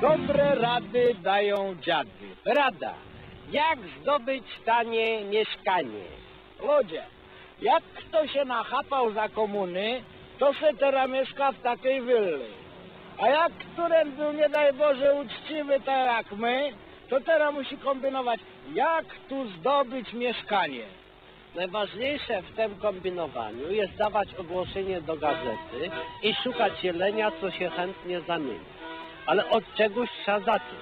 Dobre rady dają dziady. Rada. Jak zdobyć tanie mieszkanie? Ludzie, jak kto się nachapał za komuny, to se teraz mieszka w takiej willi. A jak któren był, nie daj Boże, uczciwy tak jak my, to teraz musi kombinować, jak tu zdobyć mieszkanie. Najważniejsze w tym kombinowaniu jest dawać ogłoszenie do gazety i szukać jelenia, co się chętnie zamieni. Ale od czegoś trzeba zacząć.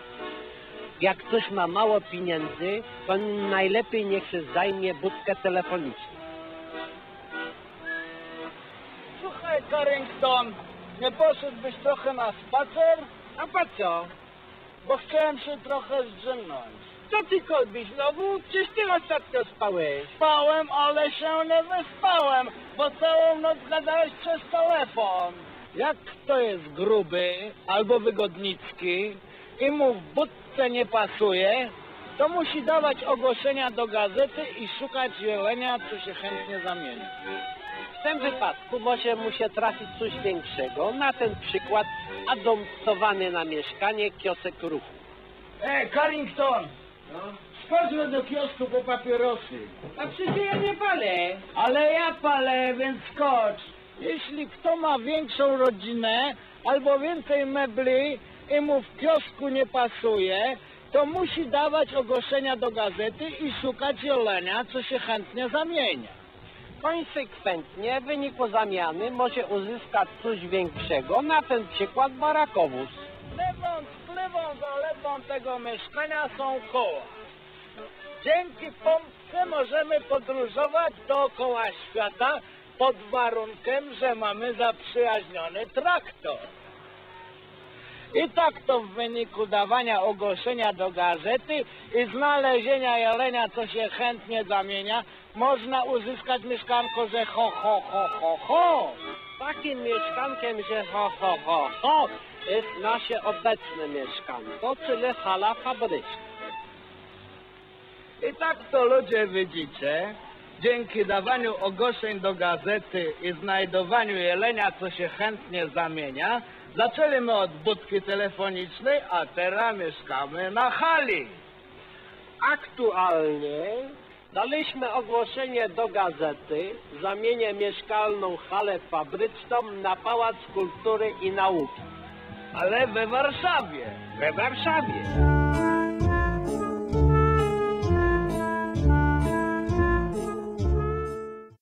Jak ktoś ma mało pieniędzy, to najlepiej niech się zajmie budkę telefoniczną. Słuchaj, Carrington, nie poszedłbyś trochę na spacer? A po co? Bo chciałem się trochę zdrzemnąć. Co ty kolbisz znowu? Przecież ty ostatnio spałeś. Spałem, ale się nie wyspałem, bo całą noc gadałeś przez telefon. Jak kto jest gruby albo wygodnicki i mu w budce nie pasuje, to musi dawać ogłoszenia do gazety i szukać jelenia, co się chętnie zamieni. W tym wypadku może mu się trafić coś większego. Na ten przykład adoptowany na mieszkanie kiosek ruchu. Ej, Carrington! Schodźmy do kiosku po papierosy. A przecież ja nie palę. Ale ja palę, więc skocz. Jeśli kto ma większą rodzinę albo więcej mebli i mu w kiosku nie pasuje, to musi dawać ogłoszenia do gazety i szukać jelenia, co się chętnie zamienia. Konsekwentnie w wyniku zamiany może uzyskać coś większego, na ten przykład barakowóz. Lewą, lewą za lewą tego mieszkania są koła. Dzięki pompce możemy podróżować dookoła świata pod warunkiem, że mamy zaprzyjaźniony traktor. I tak to w wyniku dawania ogłoszenia do gazety i znalezienia jelenia, co się chętnie zamienia, można uzyskać mieszkanko, że ho, ho, ho, ho, ho. Takim mieszkankiem, że ho, ho, ho, ho, jest nasze obecne mieszkanko, czyli hala fabryczna. I tak to ludzie widzicie, dzięki dawaniu ogłoszeń do gazety i znajdowaniu jelenia, co się chętnie zamienia, zaczęliśmy od budki telefonicznej, a teraz mieszkamy na hali. Aktualnie daliśmy ogłoszenie do gazety zamienię mieszkalną halę fabryczną na Pałac Kultury i Nauki Ale we Warszawie. we Warszawie.